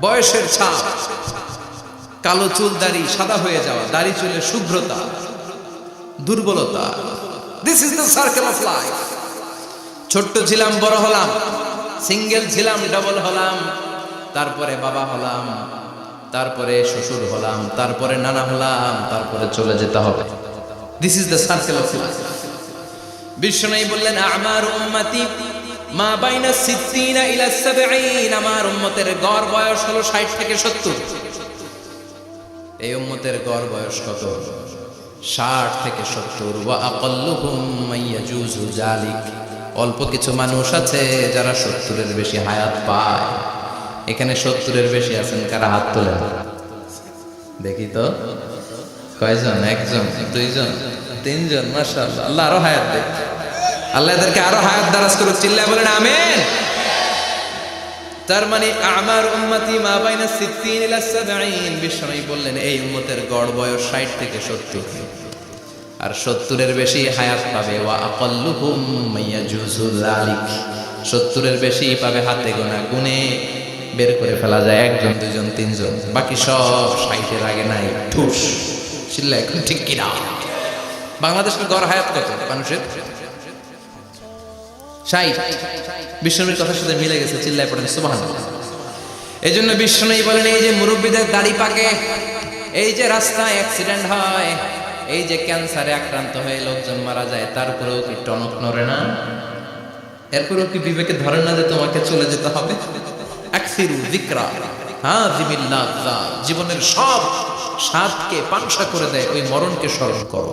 বয়সের ছাপ। কালো চুল, দাড়ি সাদা হয়ে যাওয়া। দাড়ি চুলে শুভ্রতা, দুর্বলতা। This is the circle of life ছোট্ট ছিলাম বড় হলাম। সিঙ্গেল ছিলাম ডাবল হলাম। তারপরে বাবা হলাম। তারপরে শ্বশুর হলাম। তারপরে নানা হলাম। তারপরে চলে যেতে হবে। This is the circle of life Vishnu বললেন, আমার উম্মতি মা বাইনা সিদ্দিনা ইলা সাবঈন। আমার উম্মতের গড় বয়স হলো 60 থেকে 70 এই উম্মতের গড় বয়স কত? 60 থেকে 70 ওয়া আকাল্লুহুম মাইয়াজুজু জালিক অল্প কিছু মানুষ আছে যারা 70 এর বেশি হায়াত পায়। এখানে 70 এর বেশি আছেন কারা? হাত তোলেন। দেখি তো। কয়জন? একজন? দুইজন? তিনজন? মাশাআল্লাহ। আল্লাহ আরও হায়াত দেয়। আল্লাহ এদেরকে আরও হায়াত দারাজ করুক, চিল্লায় বলেন, আমেন। তার মানে আমার উম্মতি মা বাইনা ইলা সাবঈন। বিশ্বনবী বললেন, এই উম্মতের গড় বয়স 60 থেকে 70 আর 70 এর বেশি হায়াত পাবে। ওয়া আকাল্লুহুম মাইয়াজুজু যালিক। 70 এর বেশি পাবে হাতে গোনা গুনে বের করে ফেলা যায় একজন, দুইজন, তিনজন। বাকি সব 60 এর আগে নাই। ঠুস। চিল্লা এখন ঠিক কিনা? বাংলাদেশের গড় হায়াত কত মানুষের? ষাট। বিষ্ণুর কথার সাথে মিলে গেছে, চিল্লায় পড়েন সুবাহান এই জন্য বিষ্ণুই বলেন, এই যে মুরব্বীদের দাড়ি পাকে, এই যে রাস্তায় অ্যাক্সিডেন্ট হয়, এই যে ক্যান্সারে আক্রান্ত হয়ে লোকজন মারা যায় তারপরেও কি টনক নড়ে না? এরপরেও কি বিবেকে ধরে না যে তোমাকে চলে যেতে হবে? জীবনের সব স্বাদকে পাংশা করে দেয়, ওই মরণকে স্মরণ করো।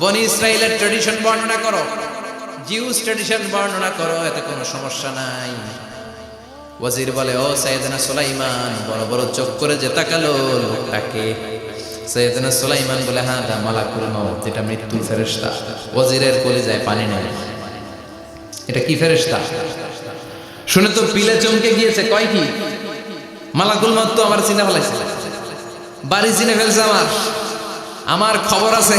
বনি ইসরাইলের ট্রেডিশন বর্ণনা করো। জিউস ট্রেডিশন বর্ণনা করো, এতে কোনো সমস্যা নাই। ওয়াজির বলে, ও সৈয়দনা সুলাইমান, বড় বড় চোখ করে যে তাকালো লোকটাকে। সৈয়দনা সুলাইমান বলে হ্যাঁ দা মালাকুল মাউত এটা মৃত্যুর ফেরেশতা। ওয়াজিরের কোলে কলিজায় পানি নেই। এটা কি ফেরেশতা? শুনে তো পিলে চমকে গিয়েছে, কয় কি? মালাকুল মাউত তো আমার চিনে ফেলাইছে। বাড়ি চিনে ফেলছে আমার। আমার খবর আছে।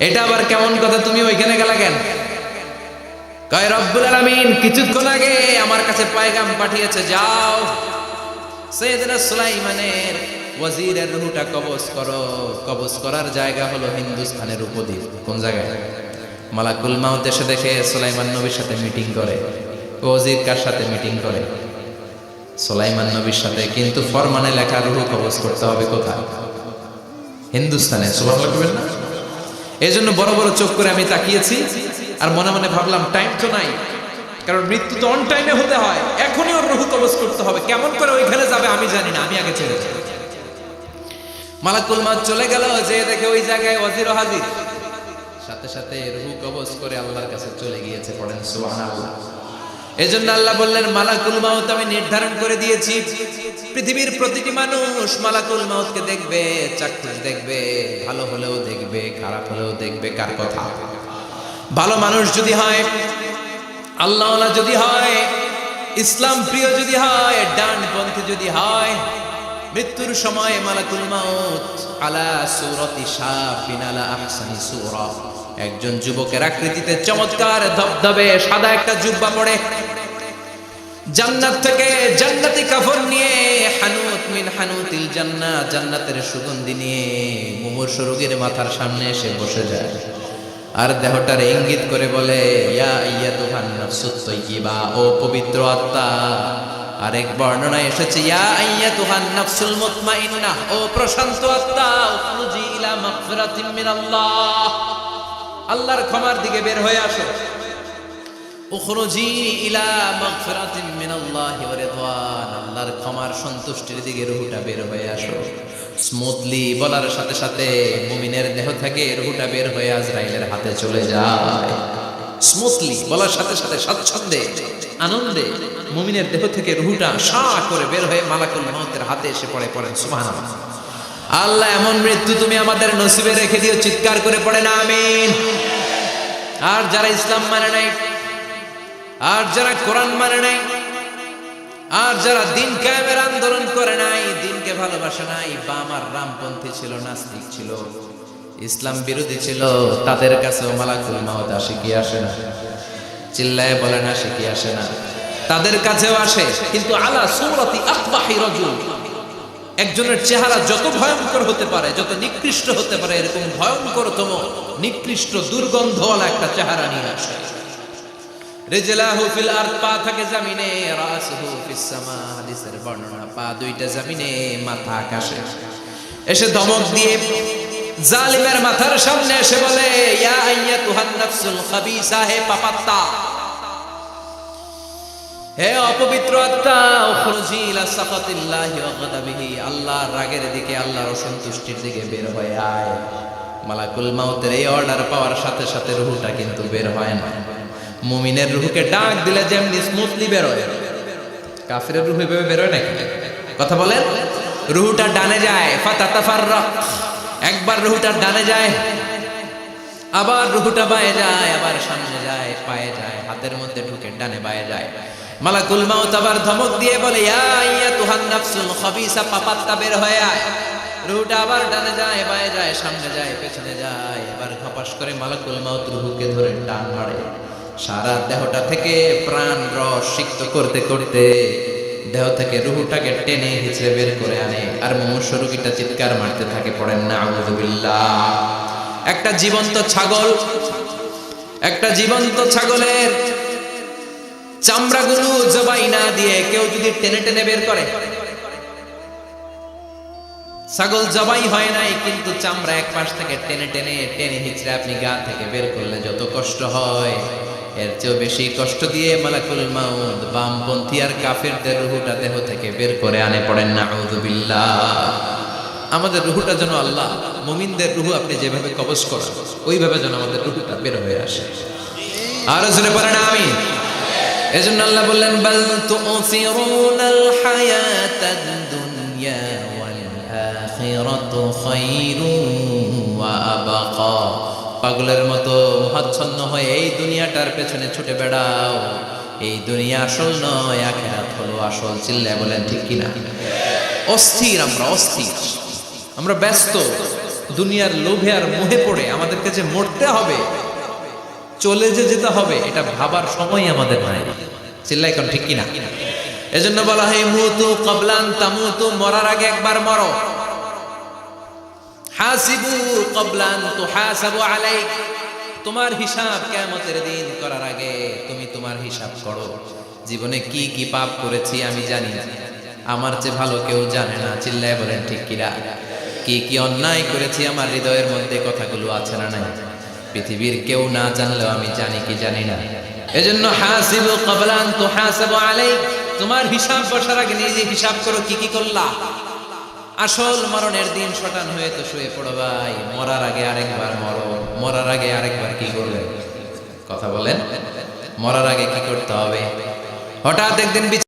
এটা আবার কেমন কথা? তুমি ওইখানে গেলা কেন? কয়, রব্বুল আলামিন, কিছুক্ষণ আগে আমার কাছে পায়গাম পাঠিয়েছে, যাও। সৈয়দনা সুলাইমানের ওয়াজিরের রুহুটা কবজ করো। কবজ করার জায়গা হলো হিন্দুস্তানের উপদ্বীপ। কোন জায়গায়? মালাকুল মাউত এসে দেখে সুলাইমান নবীর সাথে মিটিং করে। ওয়াজির কার সাথে মিটিং করে? সুলাইমান নবীর সাথে। কিন্তু ফরমানে লেখা রুহু কবজ করতে হবে কোথায়? হিন্দুস্তানে কইবেন না? এই জন্য বড় বড় চোখ করে আমি তাকিয়েছি আর মনে মনে ভাবলাম টাইম তো নাই। কারণ মৃত্যু তো অন টাইমে হতে হয়। এখনই ওর রুহু কবজ করতে হবে। কেমন করে ওইখানে যাবে আমি জানি না। আমি আগে চলে যাই। মালাকুল মাত চলে গেল, যে দেখে ওই জায়গায় ওয়াজির হাজির। সাথে সাথে রুহু কবজ করে আল্লাহর কাছে চলে গিয়েছে, পড়েন সুবহানাল্লাহ। এজন্য আল্লাহ বললেন, মালাকুল মাউত আমি নির্ধারণ করে দিয়েছি। পৃথিবীর প্রতিটি মানুষ মালাকুল মাউতকে দেখবে, চাক্ষুষ দেখবে, ভালো হলেও দেখবে, খারাপ হলেও দেখবে, কার কথা? ভালো মানুষ যদি হয় আল্লাহ যদি হয়, ইসলাম প্রিয় যদি হয়, ডানপন্থী যদি হয়, মৃত্যুর সময় মালাকুল মাউত আলা সুরতি শাফিন, আলা আহসানি সূরা। একজন যুবকের আকৃতিতে চমৎকার ধবধবে সাদা একটা জুব্বা পড়ে। জান্নাত থেকে জান্নাতি কাফন নিয়ে হানুত মিন হানুতিল জান্নাত জান্নাতের সুগন্ধি নিয়ে মুমূর্ষ রোগীর মাথার সামনে এসে বসে যায়। আর দেহটার ইঙ্গিত করে বলে, ইয়া ইয়া তুহান ও পবিত্র আত্মা। আরেক বর্ণনায় এসেছে, ইয়া আইয়া তুহান নাফসুল মুতমাইন্নাহ, ও প্রশান্ত আত্মা ইলা মাগফিরাতিন মিনাল্লাহ। আল্লাহর ক্ষমার দিকে বের হয়ে আসো। দেহ থেকে আনন্দে মুমিনের দেহ থেকে রুহুটা সা করে বের হয়ে মালাকুল মাউতের হাতে এসে পড়ে, পড়েন। সুবহানাল্লাহ। আল্লাহ, এমন মৃত্যু তুমি আমাদের নসিবে রেখে দিও, চিৎকার করে পড়ে না, আমিন। আর যারা ইসলাম মানে নাই, আর যারা কোরআন মানে নাই, আর যারা দিন কায়েমের আন্দোলন করে নাই, দিনকে ভালোবাসে নাই, বাম আর রামপন্থী ছিল, নাস্তিক ছিল, ইসলাম বিরোধী ছিল, তাদের কাছেও মালাকুল মাহত আসে আসে না? চিল্লায় বলে না, সে আসে না? তাদের কাছেও আসে, কিন্তু আলা সৌরতি আকবাহি রজুল। একজনের চেহারা যত ভয়ঙ্কর হতে পারে, যত নিকৃষ্ট হতে পারে, এরকম ভয়ঙ্করতম, নিকৃষ্ট দুর্গন্ধওয়ালা একটা চেহারা নিয়ে আসে। মাথার সামনে এসে বলে পাপাত্তা হে অপবিত্র আত্মা আল্লাহর রাগের দিকে, আল্লাহর অসন্তুষ্টির দিকে বের হয়ে আয়। মালাকুল মাউতের এই অর্ডার পাওয়ার সাথে সাথে রুহুটা কিন্তু বের হয় না। মুমিনের রুহুকে ডাক দিলে যেমনি স্মুথলি বের হয় কাফিরের রুহু এভাবে বের হয় নাকি? কথা বলেন? রুহুটা ডানে যায়, ফাতাতাফাররাক। একবার রুহুটা ডানে যায়, আবার রুহুটা বায়ে যায়, আবার সামনে যায়, পায়ে যায়, হাতের মধ্যে ঢুকে ডানে বায়ে যায়। মালাকুল মাউত আবার ধমক দিয়ে বলে, ইয়া তুহান নাফসুল খাবিসা, পাপাত্তা বের হয়ে আয়। রুহুটা আবার ডানে যায়, বায়ে যায়, সামনে যায়, পেছনে যায়। এবার খপাস করে মালাকুল মাউত রুহুকে ধরে টান মারে। সারা দেহটা থেকে প্রাণ রস সিক্ত করতে করতে দেহ থেকে রুহুটাকে টেনে হিচড়ে বের করে আনে। আর মনুষ্য রুগীটা চিৎকার মারতে থাকে, পড়েন না আউযুবিল্লাহ একটা জীবন্ত ছাগল, একটা জীবন্ত ছাগলের চামড়াগুলো জবাই না দিয়ে কেউ যদি টেনে টেনে বের করে। ছাগল জবাই হয় নাই, কিন্তু চামড়া এক পাশ থেকে টেনে টেনে টেনে হিচড়ে আপনি গা থেকে বের করলে যত কষ্ট হয়। এর চেয়েও বেশি কষ্ট দিয়ে মালাকুল মাউদ বামপন্থী আর কাফেরদের রুহুটা দেহ থেকে বের করে আনে পড়েন না আমাদের রুহুটা যেন আল্লাহ, মুমিনদের রুহু আপনি যেভাবে কবজ করেন, ওইভাবে যেন আমাদের রুহুটা বের হয়ে আসে। আরও জোরে পড়েন আমি এজন্য আল্লাহ বললেন, বাল তুসিরুনাল হায়াতাদ দুনিয়া ওয়াল আখিরাতু খায়রুন ওয়া আবকা। পাগলের মতো মহাচ্ছন্ন হয়ে এই দুনিয়াটার পেছনে ছুটে বেড়াও। এই দুনিয়া আসল নয়, আখেরাত হলো আসল, চিল্লায় বলেন ঠিক কিনা? অস্থির আমরা অস্থির। আমরা ব্যস্ত, দুনিয়ার লোভে আর মোহে পড়ে আমাদেরকে যে মরতে হবে। চলে যে যেতে হবে, এটা ভাবার সময় আমাদের নাই। চিল্লাই কোন ঠিক কিনা? এজন্য বলা হয়, মুতু কবলান তামুতু, মরার আগে একবার মরো। হাসিবু কবলান তুহাসাবু আলাইক। তোমার হিসাব কিয়ামতের দিন করার আগে তুমি তোমার হিসাব করো। জীবনে কি কি পাপ করেছি আমি জানি আমার চেয়ে ভালো কেউ জানে না। চিল্লায় বলেন, ঠিক কিরা? কি কি অন্যায় করেছি আমার হৃদয়ের মধ্যে কথাগুলো আছে না নাই? পৃথিবীর কেউ না জানলেও আমি জানি কি জানি না। এজন্য হাসিবু কবলান তো তুহাসাবু আলাইক, তোমার হিসাব বসার আগে নিজে হিসাব করো কি কি করলা। আসল মরণের দিন শটান হয়ে তো শুয়ে পড়ো ভাই, মরার আগে আরেকবার মরো, মরার আগে আরেকবার কি করবে? কথা বলেন, মরার আগে কি করতে হবে? হঠাৎ একদিন